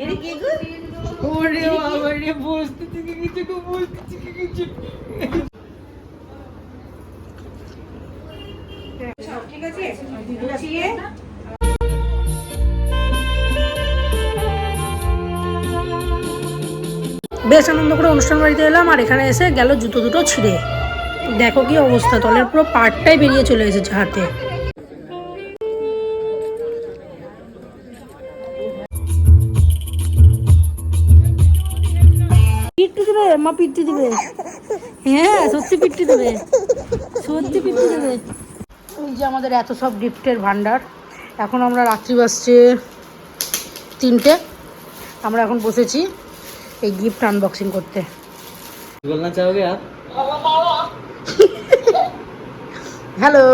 এটা কি গো? ওরে বাবা রে বসতে থেকে কিছু গো বসতে থেকে কিছু ঠিক আছে? গুছিয়ে? বেশ আনন্দ করে অনুষ্ঠান বাড়িতে এলাম আর এখানে এসে গেল জুতো দুটো ছিঁড়ে। দেখো কি অবস্থা তলের পুরো পাটটাই বেরিয়ে চলে এসেছে হাতে। মা পিটি দেবে। হ্যাঁ সত্যি পিটি দেবে। সত্যি পিটি দেবে। এই যে আমাদের এত সব গিফটের ভান্ডার এখন আমরা রাত্রি বাসছে তিনটে। আমরা এখন বসেছি এই গিফট আনবক্সিং করতে। বলনা চাওগে up hello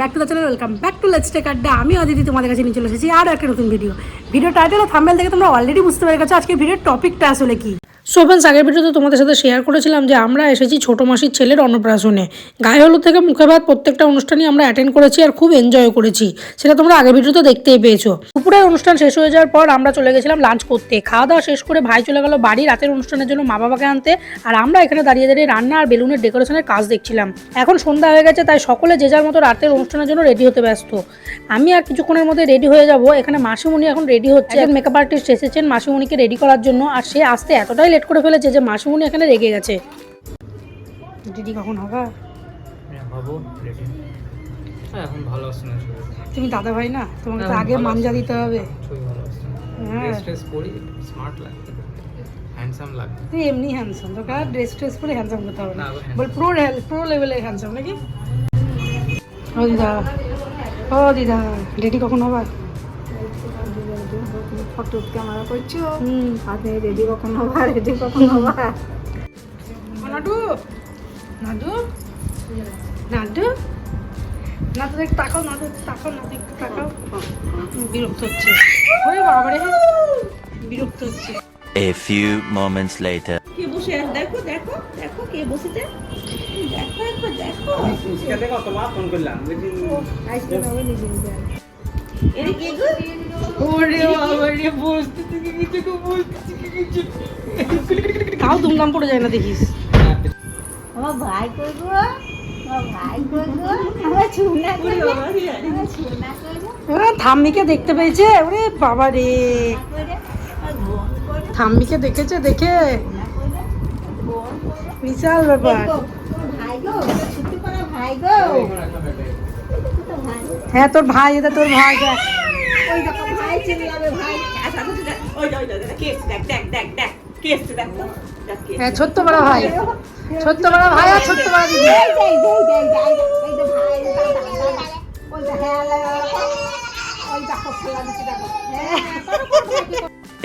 back to the channel welcome back to let's take Adda আমি অদিতি তোমাদের কাছে নিয়ে চলে এসেছি আরও একটা নতুন ভিডিও ভিডিও টাইটেল ও থাম্বেল দেখে তোমরা অলরেডি বুঝতে পেরে গেছো আজকে ভিডিওর টপিকটা আসলে কি। সো ফ্রেন্ডস আগের ভিডিওতে তোমাদের সাথে শেয়ার করেছিলাম যে আমরা এসেছি ছোটো মাসির ছেলের অন্নপ্রাশনে। গায়ে হলুদ থেকে মুখে ভাত প্রত্যেকটা অনুষ্ঠানই আমরা অ্যাটেন্ড করেছি আর খুব এনজয় করেছি। সেটা তোমরা আগের ভিডিওতে দেখতেই পেয়েছ। দুপুরের অনুষ্ঠান শেষ হয়ে যাওয়ার পর আমরা চলে গেছিলাম লাঞ্চ করতে। খাওয়া দাওয়া শেষ করে ভাই চলে গেল বাড়ি, রাতের অনুষ্ঠানের জন্য মা বাবাকে আনতে। আর আমরা এখানে দাঁড়িয়ে দাঁড়িয়ে রান্না আর বেলুনের ডেকোরেশনের কাজ দেখছিলাম। এখন সন্ধ্যা হয়ে গেছে, তাই সকলে যে যার মতো রাতের অনুষ্ঠানের জন্য রেডি হতে ব্যস্ত। আমি আর কিছুক্ষণের মধ্যে রেডি হয়ে যাব। এখানে মাসিমণি এখন রেডি হচ্ছে। মেকআপ আর্টিস্ট এসেছেন মাসিমণিকে রেডি করার জন্য, আর সে আসতে এতটাই লেট করে ফেলেছে যে মাসিমণি এখানে রেগে গেছে। দিদি কখন হবে? হ্যাঁ এখন ভালো ছবি। তুমি দাদা ভাই না? তোমাকে তো হ্যাঁ, আগে ভালো মানজা দিতে হবে। হ্যাঁ। স্মার্ট লাগবে। হ্যান্ডসাম লাগবে। তুই এমনি হ্যান্ডসাম তোকে আর ড্রেস ট্রেস পরে হ্যান্ডসাম করতে হবে না। বল প্রো প্রো লেভেলের হ্যান্ডসাম নাকি? ও দিদা ও দিদা রেডি কখন হবে? ফটো ক্যামেরা করছ? হুম। আপনি রেডি কখন হবা? রেডি কখন হবা? নাডু নাডু নাডু না তো দেখ তাকাও না তো তাকাও না দেখ তাকাও। বিরক্ত হচ্ছে। ওরে বাবারে বিরক্ত হচ্ছে। A few moments later. কে বসে আছে? দেখো দেখো দেখো কে বসেছে। দেখো একবার দেখো। দেখো তোমার ফোন করলাম আইসক্রিম ওরে বাবা রে বসতে থেকে কিছু গো বসতে থেকে কিছু তাও দুমদাম পড়ে যায় না দেখিস। ভাই কই গো? আহ, থাম্মিকে দেখতে পেয়েছে? ওরে বাবা রে। থাম্মিকে দেখেছে দেখে? বিশাল ব্যাপার। দেখো, তোর ভাই গো ছুটি করা ভাই গো। তোর ভাই। হ্যাঁ তোর ভাই এটা তোর ভাই দেখ। ওই দেখো হ্যাঁ ছোট্ট বড় ভাই। ছোট্ট বড় ভাই আর ছোট্ট বড় দিদি।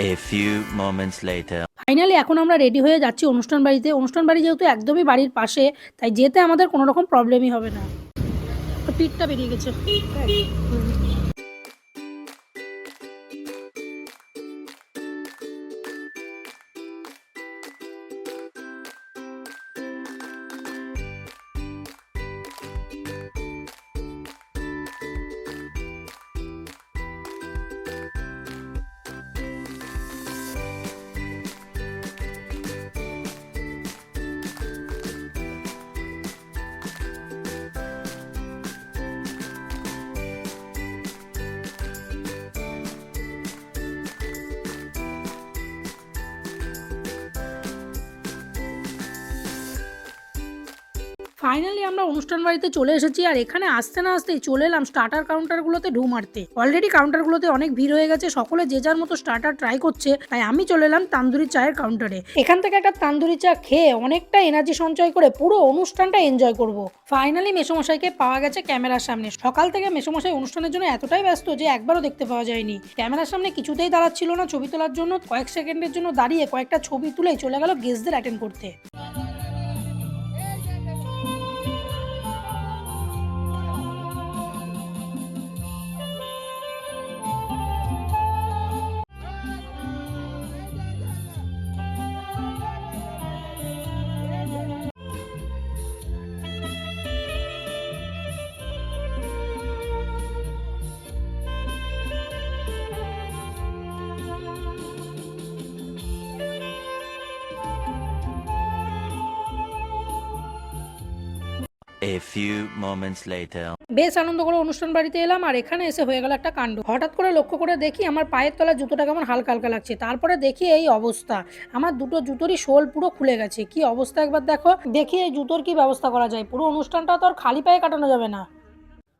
A few moments later. Finally এখন আমরা রেডি হয়ে যাচ্ছি অনুষ্ঠান বাড়িতে। অনুষ্ঠান বাড়ি যেহেতু একদমই বাড়ির পাশে তাই যেতে আমাদের কোনো রকম প্রবলেমই হবে না। তো পিঠটা বেরিয়ে গেছে। ফাইনালি আমরা অনুষ্ঠান বাড়িতে চলে এসেছি আর এখানে আসতে না আসতেই চলে এলাম স্টার্টার কাউন্টারগুলোতে ঢু মারতে। অলরেডি কাউন্টারগুলোতে অনেক ভিড় হয়ে গেছে, সকলে যে যার মতো স্টার্টার ট্রাই করছে, তাই আমি চলে এলাম তান্দুরি চায়ের কাউন্টারে এখান থেকে একটা তান্দুরি চা খেয়ে অনেকটা এনার্জি সঞ্চয় করে পুরো অনুষ্ঠানটা এনজয় করব। ফাইনালি মেসোমশাইকে পাওয়া গেছে ক্যামেরার সামনে। সকাল থেকে মেসোমশাই অনুষ্ঠানের জন্য এতটাই ব্যস্ত যে একবারও দেখতে পাওয়া যায়নি। ক্যামেরার সামনে কিছুতেই দাঁড়াচ্ছিল না, ছবি তোলার জন্য, কয়েক সেকেন্ডের জন্য দাঁড়িয়ে কয়েকটা ছবি তুলেই চলে গেল গেস্টদের অ্যাটেন্ড করতে। A few moments later. বেশ আনন্দ করে অনুষ্ঠান বাড়িতে এলাম আর এখানে এসে হয়ে গেল একটা কাণ্ড। হঠাৎ করে লক্ষ্য করে দেখি আমার পায়ের তলা জুতোটা কেমন হালকা হালকা লাগছে। তারপরে দেখি এই অবস্থা। আমার দুটো জুতোরই শোল পুরো খুলে গেছে। কি অবস্থা একবার দেখো। দেখি এই জুতোর কি ব্যবস্থা করা যায়। পুরো অনুষ্ঠানটা তো আর খালি পায়ে কাটানো যাবে না।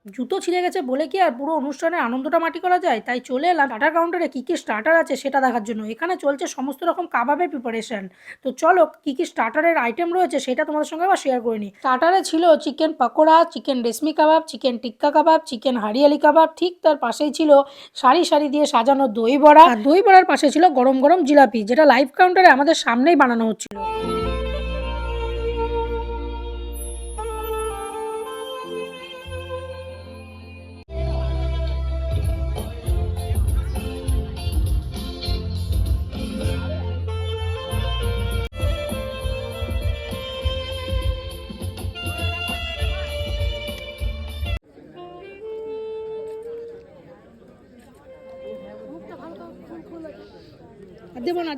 জুতো ছিঁড়ে গেছে বলে কি আর পুরো অনুষ্ঠানের আনন্দটা মাটি করা যায়? তাই চলে এলাম। স্টার্টার কাউন্টারে কী কী স্টার্টার আছে সেটা দেখার জন্য। এখানে চলছে সমস্ত রকম কাবাবের প্রিপারেশন তো চলো, কী কী স্টার্টারের আইটেম রয়েছে সেটা তোমাদের সঙ্গে আবার শেয়ার করে নিই। স্টার্টারে ছিল chicken pakora chicken reshmi kebab chicken tikka kebab chicken hariyali kebab ঠিক তার পাশেই ছিল সারি সারি দিয়ে সাজানো দই বড়া। দই বড়ার পাশে ছিল গরম গরম জিলাপি, যেটা লাইভ কাউন্টারে আমাদের সামনেই বানানো হচ্ছিল।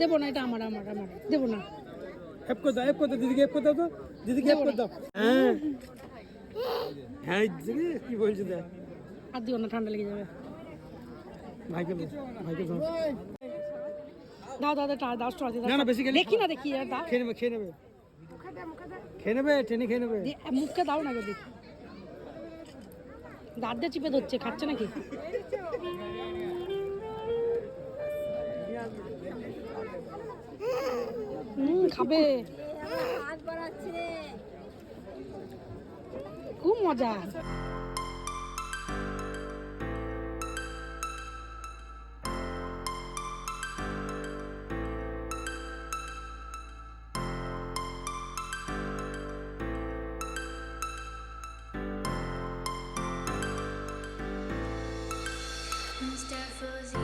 দেবো না দেবো না এটা আমার আমার আমার। দেবো না। হেপ করে দাও হেপ করে দাও দিদিকে হেপ করে দাও তো। দিদিকে হেপ করে দাও। হ্যাঁ। হ্যাঁ দিদি কি বলছে দেখ। আর দিও না ঠান্ডা লেগে যাবে। ভাইকে ভাইকে দাও দাও দাও দাও দাও। স্ট্র না না বেশি খেলে দেখি না দেখি আর দাও। খেয়ে নেবে খেয়ে নেবে। খেয়ে নেবে টেনে খেয়ে নেবে। মুখে দাও না দেখি দাঁত দিয়ে চিপে ধরছে খাচ্ছে নাকি? খাবে খুব মজা Start floating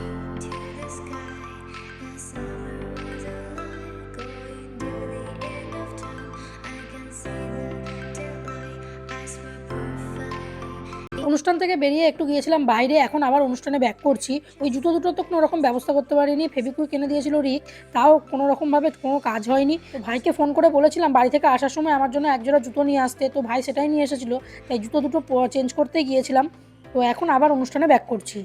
অনুষ্ঠান থেকে বেরিয়ে একটু গিয়েছিলাম বাইরে, এখন আবার অনুষ্ঠানে ব্যাক করছি। ওই জুতো দুটো তো কোনো রকম ব্যবস্থা করতে পারিনি ফেবিকুই কিনে দিয়েছিল রিক, তাও কোনো রকমভাবে কোনো কাজ হয়নি। ভাইকে ফোন করে বলেছিলাম, বাড়ি থেকে আসার সময় আমার জন্য একজোড়া জুতো নিয়ে আসতে, তো ভাই সেটাই নিয়ে এসেছিল, তাই জুতো দুটো চেঞ্জ করতে গিয়েছিলাম। তো এখন আবার অনুষ্ঠানে ব্যাক করছি।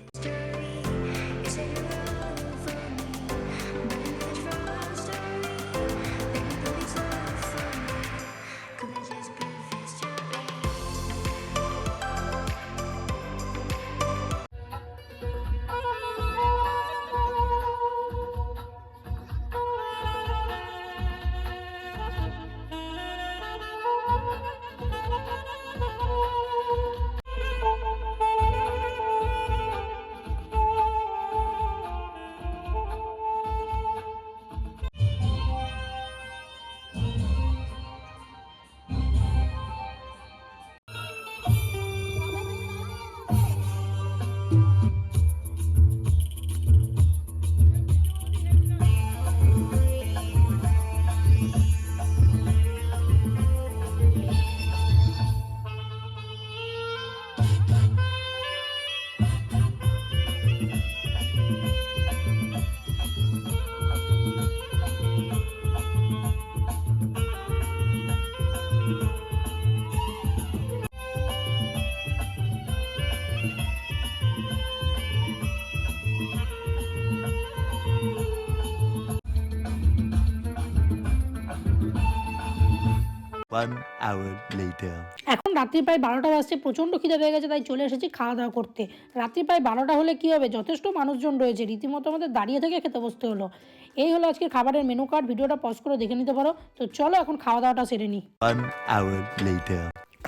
এখন রাত্রি প্রায় বারোটা বাজছে প্রচণ্ড খিদে পেয়ে গেছে তাই চলে এসেছি খাওয়া দাওয়া করতে। রাত্রি প্রায় বারোটা হলে কি হবে? যথেষ্ট মানুষজন রয়েছে রীতিমতো আমাদের দাঁড়িয়ে থেকে খেতে বসতে হলো। এই হলো আজকে খাবারের মেনু কার্ড ভিডিওটা পজ করে দেখে নিতে পারো। তো চলো এখন খাওয়া দাওয়াটা সেরে নিই.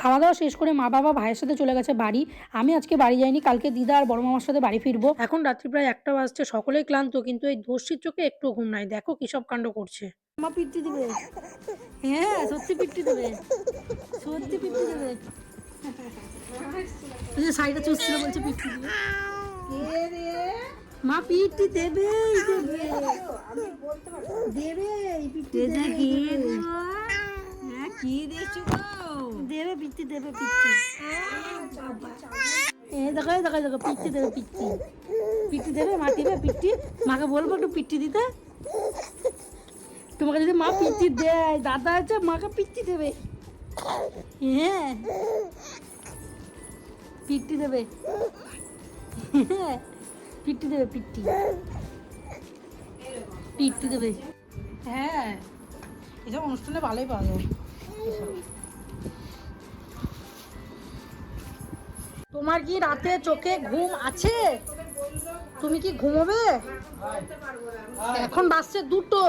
খাওয়া দাওয়া শেষ করে মা বাবা ভাইয়ের সাথে চলে গেছে বাড়ি। আমি আজকে বাড়ি যাইনি কালকে দিদা আর বড় মামার সাথে বাড়ি ফিরবো। এখন রাত্রি প্রায় একটা বাজছে সকলেই ক্লান্ত কিন্তু এই দস্যির চোখে একটু ঘুম নাই। দেখো কি সব কাণ্ড করছে। মা পিট্টি দেবে। হ্যাঁ সত্যি পিট্টি দেবে। সত্যি পিট্টি দেবে। যে সাইডে চুষছিল বলছে পিট্টি দেবে। কে রে? মা দেবেই দেবে। দেবে পিঠে এটা কি হ্যাঁ কি দিয়েছ গো? দেবে পিট্টি দেবে পিট্টি। এ দেখো দেখো দেখো পিট্টি দেবে পিট্টি। পিট্টি দেবে মা দিবে পিট্টি। মাকে বলব একটু পিট্টি দিতে। তোমাকে যদি মা পিট্টি দেয়, দাদা আছে, মাকে পিট্টি দেবে। হ্যাঁ। পিট্টি দেবে। হ্যাঁ। পিট্টি দেবে পিট্টি পিট্টি দেবে। হ্যাঁ। এসব অনুষ্ঠানে ভালোই পাওয়া যায়। তোমার কি রাতে চোখে ঘুম আছে? তুমি কি ঘুমোবে? এখন বাজছে দুটো।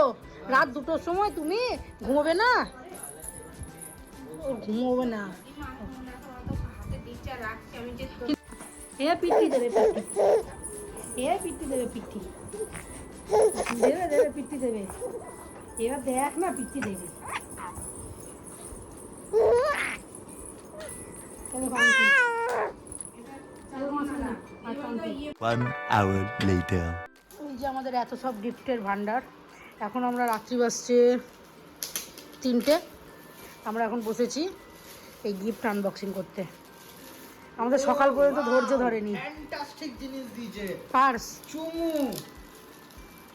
রাত দুটোর সময় তুমি ঘুমোবে না? ও ঘুমোবে না। এ দেবে এ দেবে দেবে দেবে দেবে। এবার দেখ না পিঠি দেবে। One hour later. যে আমাদের এত সব গিফটের ভান্ডার। এখন আমরা রাত্রি বাসছে তিনটে। আমরা এখন বসেছি এই গিফট আনবক্সিং করতে। আমাদের সকাল পর্যন্ত ধৈর্য ধরেনি। ফ্যান্টাস্টিক জিনিস দিয়েছে। পার্স। চুমু।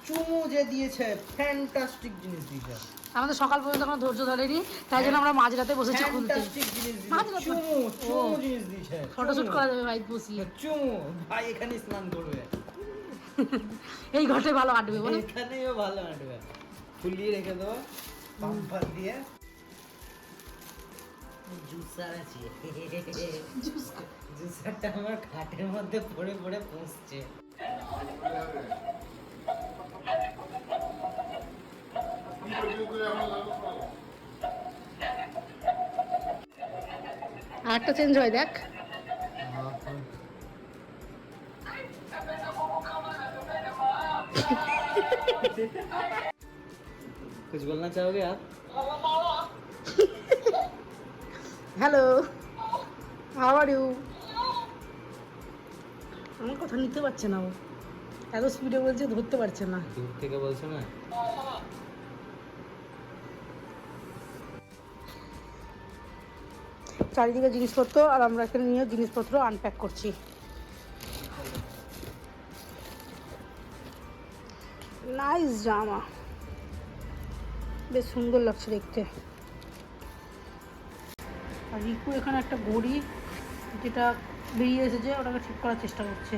চুমু যে দিয়েছে ফ্যান্টাস্টিক জিনিস দিয়েছে। আমাদের সকাল পর্যন্ত কোনো ধৈর্য ধরেনি তাই জন্য আমরা মাঝরাতে বসেছি খুলতে। ফটোশুট করা যাবে ভাই বসিয়ে। চুমু ভাই এখানে স্নান করবে। এই ঘটে ভালো কাটবে বলে। এখানেও ভালো আঁটবে। ফুলিয়ে রেখে দেবো। পাম্পার দিয়ে। জুসারটা আমার খাটের মধ্যে পড়ে পড়ে পৌঁছছে আর একটা চেঞ্জ হয় দেখ। कुछ बोलना चाहोगे आप হ্যালো হাউ আর ইউ আমার কথা নিতে পারছে না ও এত স্পিডে বলছে ধরতে পারছে না দূর থেকে বলছো না চারিদিকে জিনিসপত্র আর আমরা এখানে নিয়ে জিনিসপত্র আনপ্যাক করছি নাইস জামা বেশ সুন্দর লাগছে দেখতে। আর রিকু এখানে একটা গড়ি যেটা বেরিয়ে এসেছে ওটাকে ঠিক করার চেষ্টা করছে।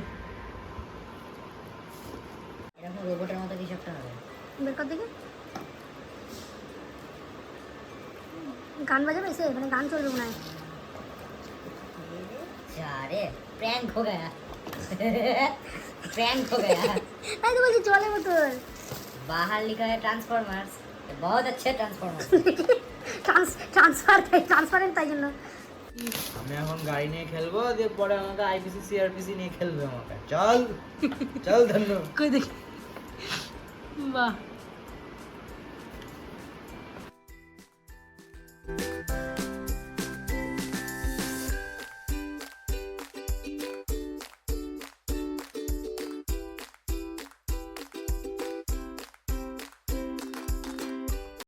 গান বাজাবে সে? মানে গান চলবে মনে হয়। আরে প্র্যাঙ্ক হো গয়া প্র্যাঙ্ক হো গয়া আমি তো বলছি জলের বোতল। बाहर लिखा है ट्रांसफॉर्मर्स बहुत अच्छे ट्रांसफॉर्मर्स ট্রান্স ট্রান্সফার ট্রান্সপারেন্ট তাই জন্য আমি এখন গাড়ি নিয়ে খেলবো দিয়ে পরে আমাকে আইপিসি সিআরপিসি নিয়ে খেলবে আমাকে চল চল ধন্য কই দেখি বাহ